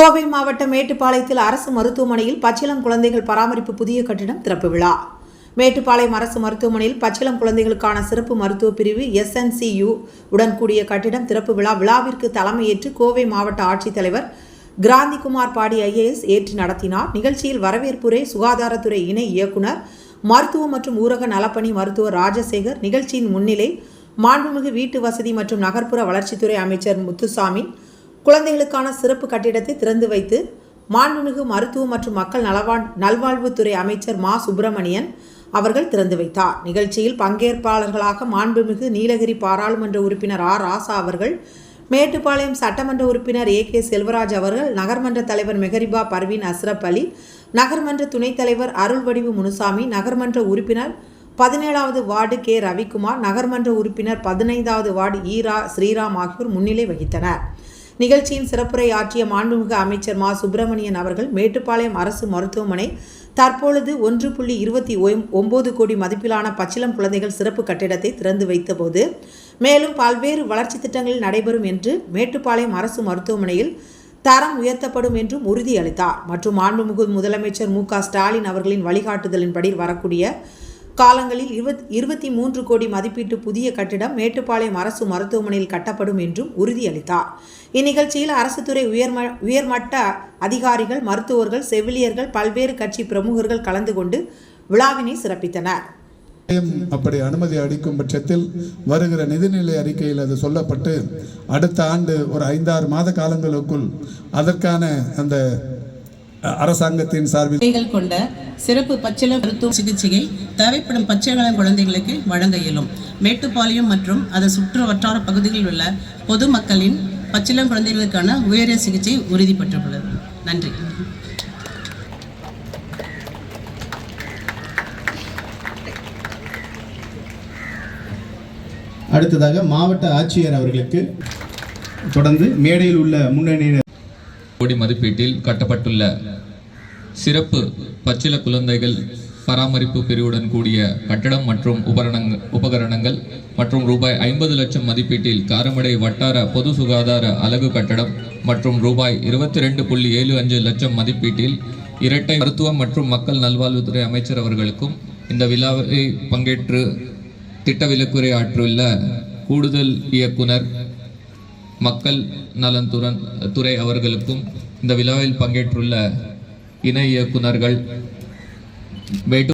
கோவை மாவட்டம் மேட்டுப்பாளையத்தில் அரசு மருத்துவமனையில் பச்சிளம் குழந்தைகள் பராமரிப்பு புதிய கட்டிடம் திறப்பு விழா. மேட்டுப்பாளையம் அரசு மருத்துவமனையில் பச்சிளம் குழந்தைகளுக்கான சிறப்பு மருத்துவ பிரிவு எஸ்என்சியு உடன் கூடிய கட்டிடம் திறப்பு விழா விழாவிற்கு தலைமையேற்று கோவை மாவட்ட ஆட்சித்தலைவர் கிராந்திகுமார் பாடி ஐஏஎஸ் ஏற்று நடத்தினார். நிகழ்ச்சியில் வரவேற்புரை சுகாதாரத்துறை இணை இயக்குனர் மருத்துவ மற்றும் ஊரக நலப்பணி மருத்துவர் ராஜசேகர் நிகழ்ச்சியின் முன்னிலை மாண்புமிகு வீட்டு வசதி மற்றும் நகர்ப்புற வளர்ச்சித்துறை அமைச்சர் முத்துசாமி குழந்தைகளுக்கான சிறப்பு கட்டிடத்தை திறந்து வைத்து மாண்புமிகு மருத்துவம் மற்றும் மக்கள் நலவாழ் நல்வாழ்வுத்துறை அமைச்சர் மா. சுப்பிரமணியன் அவர்கள் திறந்து வைத்தார். நிகழ்ச்சியில் பங்கேற்பாளர்களாக மாண்புமிகு நீலகிரி பாராளுமன்ற உறுப்பினர் ஆர். ராசா அவர்கள் மேட்டுப்பாளையம் சட்டமன்ற உறுப்பினர் ஏ. கே. செல்வராஜ் அவர்கள் நகர்மன்ற தலைவர் மெஹரிபா பர்வீன் அஸ்ரப் அலி நகர்மன்ற துணைத் தலைவர் அருள்வடிவு முனுசாமி நகர்மன்ற உறுப்பினர் பதினேழாவது வார்டு கே. ரவிக்குமார் நகர்மன்ற உறுப்பினர் பதினைந்தாவது வார்டு ஈரா ஸ்ரீராம் ஆகியோர் முன்னிலை வகித்தனர். நிகழ்ச்சியின் சிறப்புரை ஆற்றிய மாண்புமிகு அமைச்சர் மா. சுப்பிரமணியன் அவர்கள் மேட்டுப்பாளையம் அரசு மருத்துவமனை தற்பொழுது ஒன்று புள்ளி இருபத்தி ஒன்பது கோடி மதிப்பிலான பச்சிளம் குழந்தைகள் சிறப்பு கட்டிடத்தை திறந்து வைத்தபோது மேலும் பல்வேறு வளர்ச்சி திட்டங்கள் நடைபெறும் என்று மேட்டுப்பாளையம் அரசு மருத்துவமனையில் தரம் உயர்த்தப்படும் என்றும் உறுதியளித்தார். மற்றும் மாண்புமிகு முதலமைச்சர் மு. க. ஸ்டாலின் அவர்களின் வழிகாட்டுதலின்படி வரக்கூடிய காலங்களில் இருபத் இருபத்தி மூன்று கோடி மதிப்பீட்டு புதிய கட்டிடம் மேட்டுப்பாளையம் அரசு மருத்துவமனையில் கட்டப்படும் என்றும் உறுதியளித்தார். இந்நிகழ்ச்சியில் அரசு துறை உயர்ம உயர்மட்ட அதிகாரிகள் மருத்துவர்கள் செவிலியர்கள் பல்வேறு கட்சி பிரமுகர்கள் கலந்து கொண்டு விழாவினை சிறப்பித்தனர். அப்படி அனுமதி அளிக்கும் பட்சத்தில் வருகிற நிதிநிலை அறிக்கையில் அது சொல்லப்பட்டு அடுத்த ஆண்டு ஒரு ஐந்தாறு மாத காலங்களுக்குள் அதற்கான அந்த அரசாங்கத்தின் சார்பில் கொண்ட சிறப்பு பச்சிள மருத்துவ சிகிச்சையை தேவைப்படும் பச்சிளம் குழந்தைகளுக்கு வழங்க இயலும். மேட்டுப்பாளையம் மற்றும் அதன் சுற்று வட்டார பகுதிகளில் உள்ள பொதுமக்களின் பச்சிளம் குழந்தைகளுக்கான உயரிய சிகிச்சை உறுதிப்பட்டுள்ளது. நன்றி. அடுத்ததாக மாவட்ட ஆட்சியர் அவர்களுக்கு தொடர்ந்து மேடையில் உள்ள முன்னணியினர் கோடி மதிப்பீட்டில் கட்டப்பட்டுள்ள சிறப்பு பச்சில குழந்தைகள் பராமரிப்பு பிரிவுடன் கூடிய கட்டடம் மற்றும் உபகரணங்கள் மற்றும் ரூபாய் ஐம்பது லட்சம் மதிப்பீட்டில் காரமடை வட்டார பொது சுகாதார அலகு கட்டடம் மற்றும் ரூபாய் இருபத்தி ரெண்டு புள்ளி ஏழு அஞ்சு லட்சம் மதிப்பீட்டில் இரட்டை மருத்துவம் மற்றும் மக்கள் நல்வாழ்வுத்துறை அமைச்சர் அவர்களுக்கும் இந்த விழாவை பங்கேற்று திட்ட விலக்குரை ஆற்றியுள்ள கூடுதல் இயக்குனர் மக்கள் நலன்துறன் துறை அவர்களுக்கும் இந்த விழாவில் பங்கேற்றுள்ள இணை இயக்குநர்கள் மேட்டு